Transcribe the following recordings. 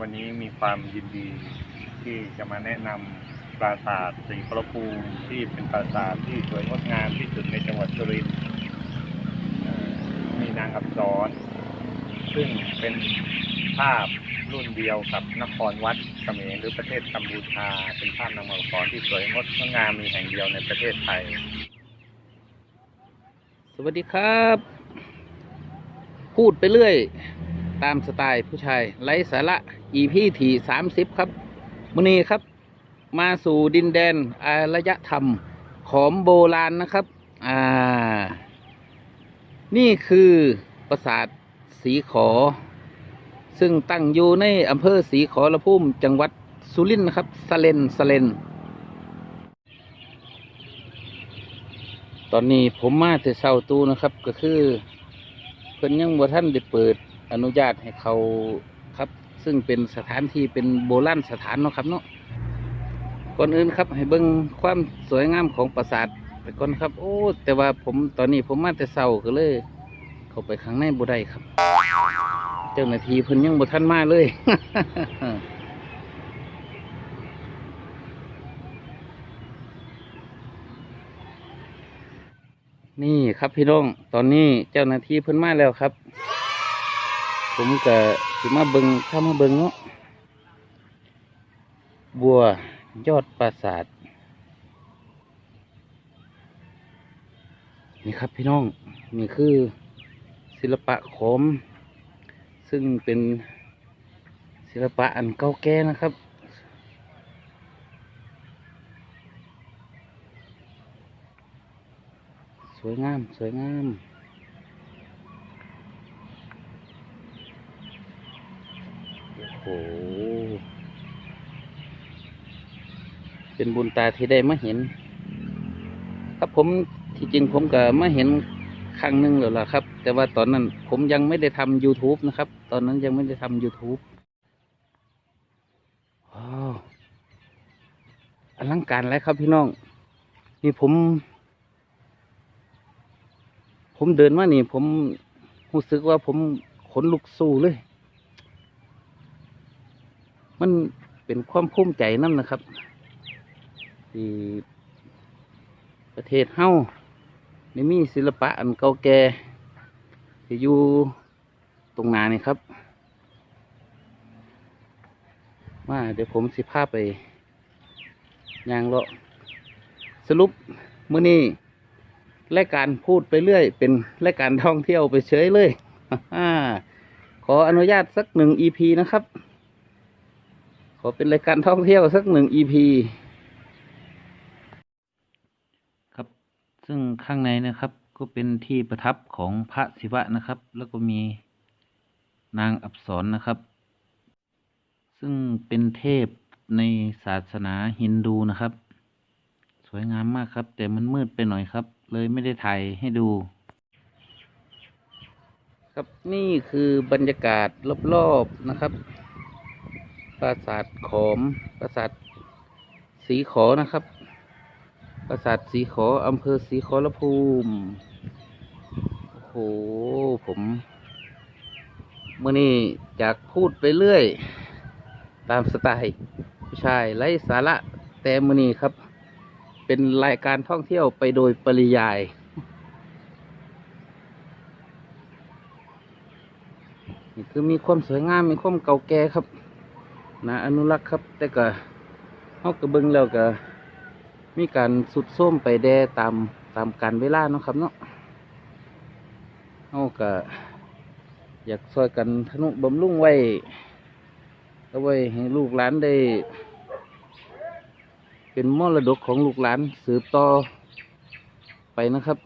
วันนี้มีความยินดีที่จะมาแนะนำปราสาทสีประภูมิที่เป็นปราสาทที่สวยงดงามที่สุดในจังหวัดสุรินทร์มีนางอับสรซึ่งเป็นภาพรุ่นเดียวกับนครวัดเขมรหรือประเทศกัมพูชา เป็นภาพนางอับสรที่สวยงดงามมีแห่งเดียวในประเทศไทย สวัสดีครับ พูดไปเรื่อย ตามสไตล์ผู้ชายไร้สาระ EP ที่สามสิบครับมื้อนี้ครับ มาสู่ดินแดนอารยธรรมของโบราณนะครับ อ่า นี่คือปราสาทสีขอ ซึ่งตั้งอยู่ในอำเภอสีขอระพุ่มจังหวัดสุรินทร์นะครับสเลนสเลน ตอนนี้ผมมาแต่เช้าตูนะครับ ก็คือเพิ่นยังบ่ท่านได้เปิด อนุญาตให้เขาครับ ซึ่งเป็นสถานที่เป็นโบราณสถานเนาะครับเนาะก่อนอื่นครับ ให้เบิ่งความสวยงามของปราสาทไปก่อนครับ โอ้แต่ว่าผมตอนนี้ผมมาแต่เช้าก็เลย เข้าไปข้างในบ่ได้ครับ เจ้าหน้าที่เพิ่นยังบ่ทันมาเลย นี่ครับพี่น้อง ตอนนี้เจ้าหน้าที่เพิ่นมาแล้วครับ ผมก็สิมาเบิงข้ามาเบิงเนาะบัวยอดปราสาทนี่ครับพี่น้องนี่คือศิลปะโขมซึ่งเป็นศิลปะอันเก่าแก่นะครับ สวยงาม สวยงาม โอ้โห เป็นบุญตาที่ได้มาเห็น ครับผมที่จริงผมก็มาเห็นครั้งหนึ่งแล้วล่ะครับ แต่ว่าตอนนั้นผมยังไม่ได้ทำ YouTube นะครับ ตอนนั้นยังไม่ได้ทำ YouTube ว้าวอลังการแล้วครับพี่น้อง นี่ผม ผมเดินมานี่ ผมรู้สึกว่าผมขนลุกสู้เลย มันเป็นความภูมิใจนั่นนะครับที่ประเทศเฮานี่มีศิลปะอันเก่าแก่ที่อยู่ตรงนานี่ครับ มาเดี๋ยวผมสิพาพไปย่างเลาะสรุปมื้อนี้รายการพูดไปเรื่อย เป็นรายการท่องเที่ยวไปเฉยเลย ขออนุญาตสักหนึ่ง EP นะครับ ขอเป็นรายการท่องเที่ยวสักหนึ่ง EP ครับ ซึ่งข้างในนะครับ ก็เป็นที่ประทับของพระศิวะนะครับ แล้วก็มีนางอับสรนะครับ ซึ่งเป็นเทพในศาสนาฮินดูนะครับ สวยงามมากครับ แต่มันมืดไปหน่อยครับ เลยไม่ได้ถ่ายให้ดู ครับนี่คือบรรยากาศรอบๆนะครับ ปราสาทขอมปราสาทสีขอนะครับปราสาทสีขออำเภอสีขอรภูมิโอ้โหผมเมื่อนี้จากพูดไปเรื่อย ตามสไตล์ผู้ชายไร้สาระแต่มื่อนี้ครับ เป็นรายการท่องเที่ยวไปโดยปริยายนี่คือมีความสวยงามมีความเก่าแก่ครับ นะอนุรักษ์ครับ แต่ก็เฮากระเบิงแล้วก็มีการสุดโทรมไปแดตามตามการเวลาเนาะครับเนาะเฮาก็อยากช่วยกันทนุบำรุงไว้เอาไว้ให้ลูกหลานได้ เป็นมรดกของลูกหลานสืบต่อไปนะครับ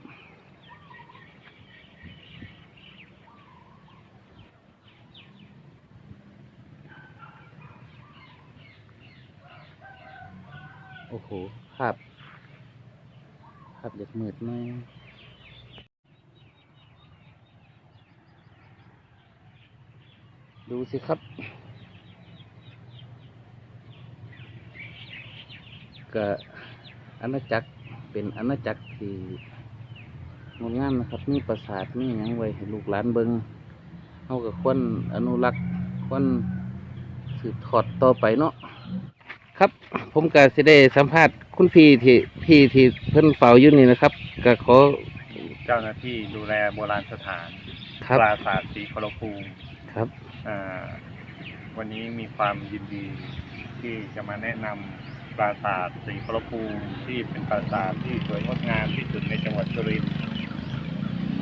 โอ้โห ภาพ ภาพเด็กมืดไหมากดูสิครับ ก็อาณาจักรเป็นอาณาจักรที่งดงามนะครับมีปราสาทมีหยังไว้ให้ลูกหลานเบิงเฮากับควรอนุรักษ์คนสืบทอดต่อไปเนาะครับ ผมก็สิได้สัมภาษณ์ คุณพี่ที่พี่ที่เพิ่นเฝ้าอยู่นี่นะครับก็ขอ เจ้าหน้าที่ดูแลโบราณสถานครับปราสาทสีขอรภูมิครับ อ่าวันนี้มีความยินดี ที่จะมาแนะนำปราสาทสีขอรภูมิที่เป็นปราสาทที่สวยงดงามที่สุดในจังหวัดสุรินทร์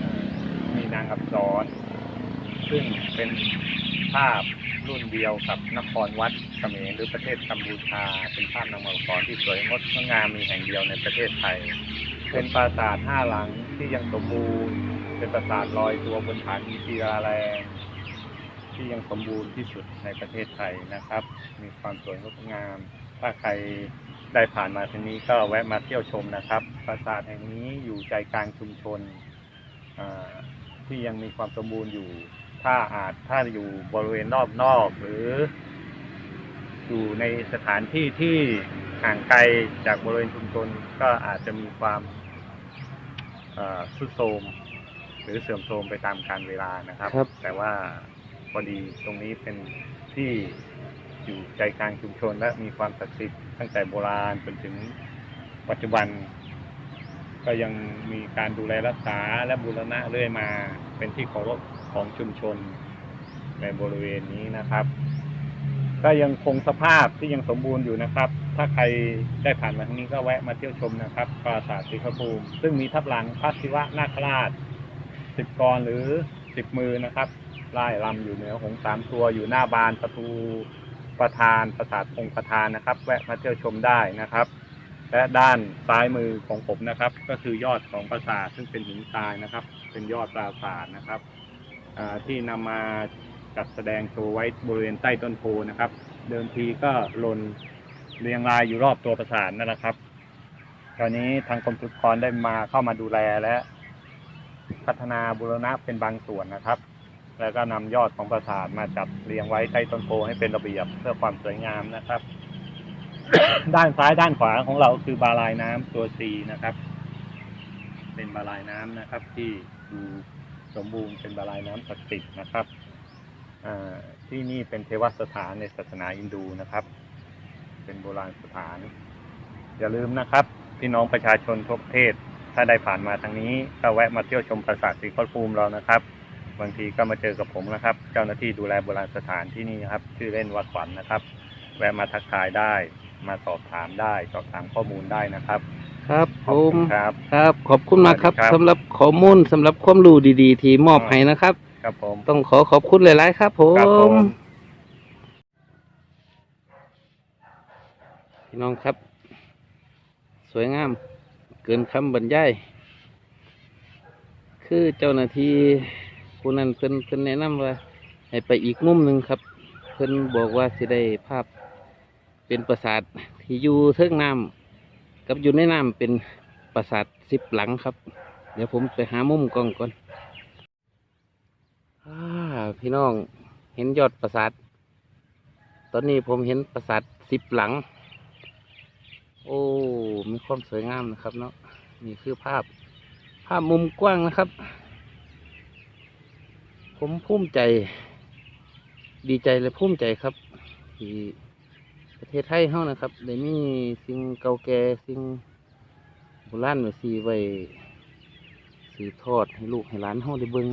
อ่ามีนางอับสรซึ่งเป็น ภาพรุ่นเดียวกับนครวัดเขมรหรือประเทศกัมพูชา เป็นภาพนางอับสรที่สวยงดงามมีแห่งเดียวในประเทศไทย เป็นปราสาทห้าหลังที่ยังสมบูรณ์ เป็นปราสาทลอยตัวบนฐานอินทรีราแรงที่ยังสมบูรณ์ที่สุดในประเทศไทยนะครับ มีความสวยงดงาม ถ้าใครได้ผ่านมาที่นี้ก็แวะมาเที่ยวชมนะครับ ปราสาทแห่งนี้อยู่ใจกลางชุมชนที่ยังมีความสมบูรณ์อยู่ ถ้าอาจถ้าอยู่บริเวณรอบนอกหรือ อยู่ในสถานที่ที่ห่างไกลจากบริเวณชุมชนก็อาจจะมีความเอ่อทรุดโทรมหรือเสื่อมโทรมไปตามกาลเวลานะครับครับแต่ว่าพอดีตรงนี้เป็นที่อยู่ใจกลางชุมชน และมีความศักดิ์สิทธิ์ตั้งแต่โบราณจนถึงปัจจุบัน ก็ยังมีการดูแลรักษาและบูรณะเรื่อยมาเป็นที่เคารพ ของชุมชนในบริเวณนี้นะครับ ก็ยังคงสภาพที่ยังสมบูรณ์อยู่นะครับ ถ้าใครได้ผ่านมาทางนี้ก็แวะมาเที่ยวชมนะครับ ปราสาทสีขภูมิ ซึ่งมีทับหลังพระศิวะนาคราชสิบกรหรือสิบมือนะครับไล่ลำอยู่เหนือหงส์สามตัวอยู่หน้าบานประตูประธานปราสาทองค์ประธานนะครับ แวะมาเที่ยวชมได้นะครับ และด้านซ้ายมือของผมนะครับ ก็คือยอดของปราสาทซึ่งเป็นหินทรายนะครับ เป็นยอดปราสาทนะครับ ที่นำมาจัดแสดงโชว์ไว้บริเวณใต้ต้นโพนะครับ เดิมทีก็หล่นเรียงรายอยู่รอบตัวปราสาทนั่นแหละครับคราวนี้ทางกรมศิลปากรได้มาเข้ามาดูแลและพัฒนาบูรณะเป็นบางส่วนนะครับ แล้วก็นำยอดของปราสาทมาจัดเรียงไว้ใต้ต้นโพให้เป็นระเบียบเพื่อความสวยงามนะครับ ด้านซ้ายด้านขวาของเราคือบาลายน้ำตัวซีนะครับ เป็นบาลายน้ำนะครับ ที่ดู สมบูรณ์เป็นบาลายน้ำศักดิ์สิทธิ์นะครับที่นี่เป็นเทวสถานในศาสนาอินดูนะครับ เป็นโบราณสถาน อย่าลืมนะครับพี่น้องประชาชนทั่วประเทศ ถ้าได้ผ่านมาทางนี้ก็แวะมาเที่ยวชมปราสาทสีขอรภูมิเรานะครับ บางทีก็มาเจอกับผมนะครับ เจ้าหน้าที่ดูแลโบราณสถานที่นี่ครับ ชื่อเล่นว่าขวัญนะครับ แวะมาทักทายได้ มาสอบถามได้ สอบถามข้อมูลได้นะครับ ครับขผอบมคุณครับ ครับ ขอบคุณมากครับสวัสดีครับ สำหรับข้อมูลสำหรับความรู้ดีๆ ที่มอบอ๋อให้นะครับ ครับผม ต้องขอขอบคุณหลาย ๆ ครับ ผครับผม ม พี่น้องครับ สวยงาม เกินคำบรรยาย คือเจ้าหน้าที่ผู้นั้นเพิ่นเพิ่นแนะนำว่า ให้ไปอีกมุมหนึ่งครับ เพิ่นบอกว่าสิได้ภาพเป็นปราสาทที่อยู่เทิงน้ำ กับอยู่ในน้ำเป็นปราสาทสิบหลังครับ เดี๋ยวผมไปหามุมกล้องก่อนอพี่น้องเห็นยอดปราสาท ตอนนี้ผมเห็นปราสาทสิบหลัง โอ้ มีความสวยงามนะครับเนาะนี่คือภาพ ภาพมุมกว้างนะครับ ผมภูมิใจ ดีใจและภูมิใจครับที่ ประเทศไทยเฮานะครับได้มีสิ่งเก่าแก่สิ่งโบราณไว้สีไว้สืบทอดให้ลูกให้หลานเฮาได้เบิ่ง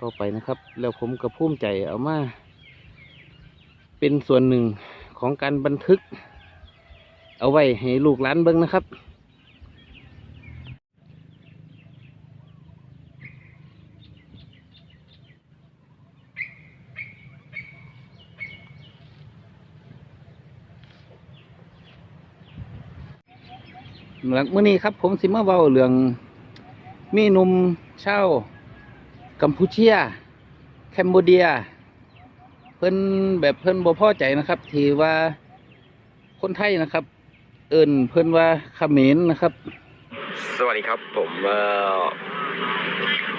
ต่อไปนะครับ แล้วผมก็ภูมิใจเอามา เป็นส่วนหนึ่งของการบันทึก เอาไว้ให้ลูกหลานเบิ่งนะครับ หลังมื้อนี้ครับ ผมสิมาเว้าเรื่องมีหนุ่มเช่ากัมพูเชียแคมโบเดีย เพิ่นแบบเพิ่นบ่พอใจนะครับที่ว่าคนไทยนะครับ เอิ้นเพิ่นว่าเขมรนะครับ สวัสดีครับ ผมเอ่อ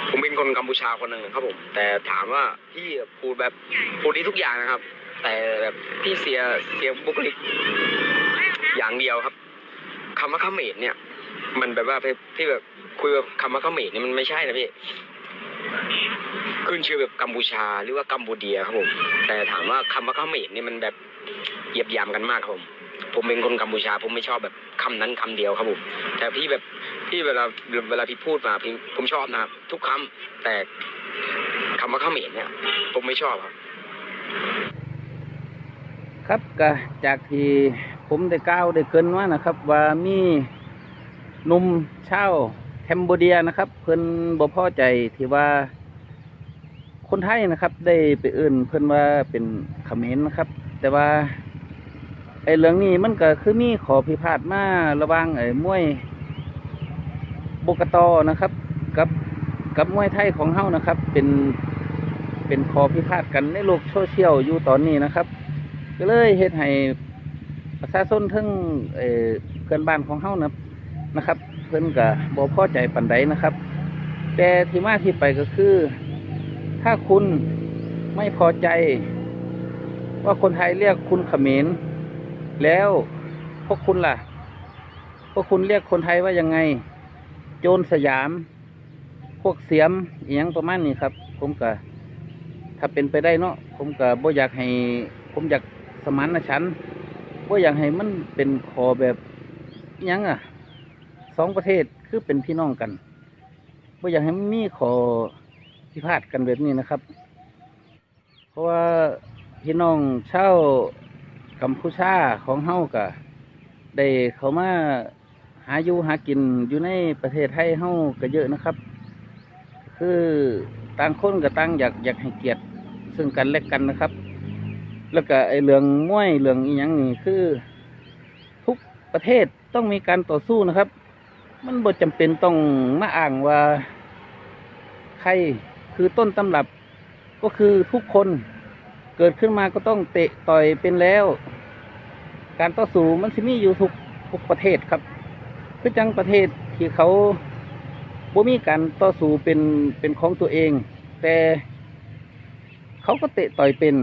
ผมเป็นคนกัมพูชาคนหนึ่งครับผม แต่ถามว่าพี่พูดแบบพูดดีทุกอย่างนะครับ แต่แบบพี่เสียเสียบุคลิกอย่างเดียวครับ คำว่าเขมรเนี่ย มันแบบว่าพี่พี่แบบคุยแบบคำว่าเขมรเนี่ยมันไม่ใช่นะพี่ขึ้นชื่อแบบกัมพูชาหรือว่ากัมพูเดียครับผม แต่ถามว่าคำว่าเขมรเนี่ยมันแบบเหยียบยามกันมากครับผมผมเป็นคนกัมพูชาผมไม่ชอบแบบคำนั้นคำเดียวครับผมแต่พี่แบบพี่เวลาเวลาพี่พูดมาพี่ผมชอบนะครับทุกคำแต่คำว่าเขมรเนี่ยผมไม่ชอบครับ ครับก็จากที่ ผมได้กล่าวได้เกินว่านะครับ ว่ามีนุ่มเช่าแคนเบเดียนะครับ เพิ่นบ่พอใจที่ว่า คนไทยนะครับ ได้ไปเอื่นเพิ่นว่าเป็นเขมรนะครับ แต่ว่าไอ้เรื่องนี้มันก็คือมีขอพิพาทมาระว่างไอ้มวยบกตอนะครับ กับกับมวยไทยของเฮานะครับ เป็นเป็นขอพิพาทกันในโลกโซเชียลอยู่ตอนนี้นะครับ ก็เลยเฮ็ดให้ ประชาชนทั้งเอ่อเพื่อนบ้านของเฮานะนะครับ เพิ่นก็บ่พอใจปานใดนะครับ แต่ที่มาที่ไปก็คือ ถ้าคุณไม่พอใจ ว่าคนไทยเรียกคุณเขมรแล้วพวกคุณล่ะ พวกคุณเรียกคนไทยว่ายังไง โจรสยาม พวกเสียมอหยังประมาณนี้ครับ ผมก็ถ้าเป็นไปได้เนาะผมก็บ่อยากให้ ผมอยากสมานฉันท์ บ่อยากให้มันเป็นขอแบบยังอะสองประเทศคือเป็นพี่น้องกันบ่อยากให้มันมีขอพิพาทกันแบบนี้นะครับ เพราะว่าพี่น้องเช่ากัมพูชาของเฮาก็ได้เขามาหาอยู่หากินอยู่ในประเทศไทยเฮาก็เยอะนะครับ คือต่างคนก็ต่างอยากอยากให้เกียรติซึ่งกันและกันนะครับ แล้วก็ไอเรื่องมวยเรื่องอีหยังนี่คือ ทุกประเทศต้องมีการต่อสู้นะครับ มันบ่จำเป็นต้องมาอ้างว่าใครคือต้นตำรับก็คือทุกคนเกิดขึ้นมาก็ต้องเตะต่อยเป็นแล้ว การต่อสู้มันสิมีอยู่ทุกทุกประเทศครับคือจังประเทศที่เขาบ่มีการต่อสู้เป็นเป็นของตัวเอง แต่เขาก็เตะต่อยเป็น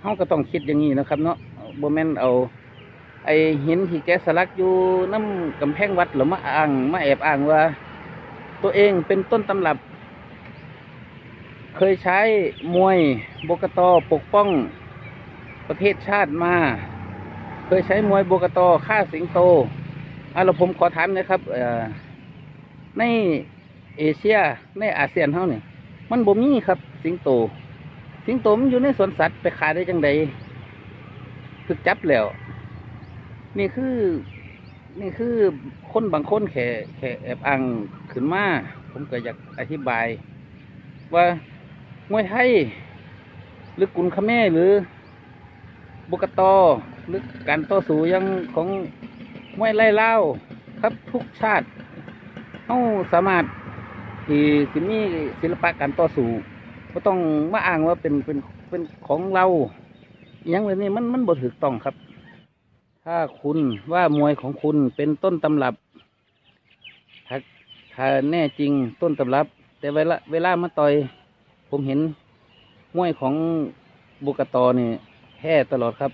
เขาก็ต้องคิดอย่างนี้นะครับ เนาะโบแมนเอา ไอหินที่แกสลักอยู่น้ำกำแพงวัดหรือมาอ้างมาแอบอ้างว่า ตัวเองเป็นต้นตำรับ เคยใช้มวยบกตอปกป้องประเทศชาติมา เคยใช้มวยบกตอฆ่าสิงโตอะเราผมขอถามนะครับในเอเชียในอาเซียนเฮาเนี่ยมันบ่มีครับ สิงโต สิงโตมันอยู่ในสวนสัตว์ไปขายได้จังใดถึกจับแล้ว นี่คือ นี่คือคนบางคนแค่แค่แอบอ้างขึ้นมา ผมก็อยากอธิบาย ว่ามวยไทย หรือกุนขแม่หรือบุกตอหรือการต่อสู้ยังของมวยไล่เล่าครับทุกชาติเขาสามารถที่สิมีศิลปะการต่อสู้ ก็ต้องมาอ้างว่าเป็นเป็นเป็นของเราอย่างแบบนี้มันมันบ่ถูกต้องครับ ถ้าคุณว่ามวยของคุณเป็นต้นตำรับถ้าถ้าแน่จริงต้นตำรับ แต่เวลาเวลามาต่อย ผมเห็นมวยของบุกตอนี่แพ้ตลอดครับ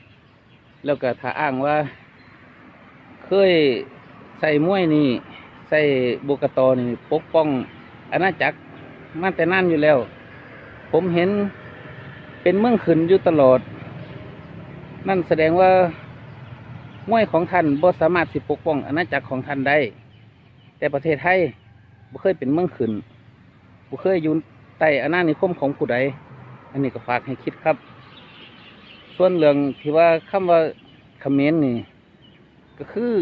แล้วก็ถ้าอ้างว่า เคยใส่มวยนี่ใส่บุกตอนี่ปกป้องอาณาจักรมาแต่นั่นอยู่แล้ว ผมเห็นเป็นเมืองขึ้นอยู่ตลอด นั่นแสดงว่ามวยของท่านบ่สามารถสิปกป้องอาณาจักรของท่านได้ แต่ประเทศไทยบ่เคยเป็นเมืองขึ้นบ่เคยอยู่ใต้อาณานิคมของผู้ใด อันนี้ก็ฝากให้คิดครับ ส่วนเรื่องที่ว่าคำว่าเขมรนี่ ก็คือ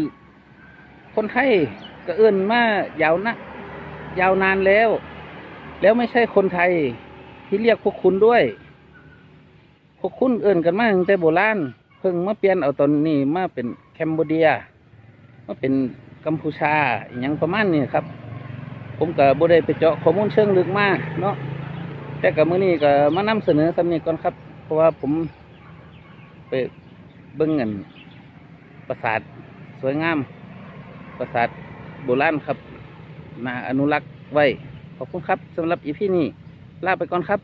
คนไทยก็เอื้นมายาวนะยาวนานแล้ว แล้วไม่ใช่คนไทย ที่เรียกพวกคุณด้วย พวกคุณเอื้นกันมาตั้งแต่โบราณเพิ่งมาเปลี่ยนเอาตอนนี้มาเป็นแคนเบเดียมาเป็นกัมพูชาอย่างประมาณนี้ครับ ผมก็บ่ได้ไปเจาะข้อมูลเชิงลึกมากเนาะแต่กับมื้อนี้ก็มานำเสนอสำนี้ก่อนครับ เพราะว่าผมไปเบิ่งเงินปราสาทสวยงาม ปราสาทโบราณครับนาอนุรักษ์ไว้ ขอบคุณครับสำหรับอีพี่นี้ ลาไปก่อนครับ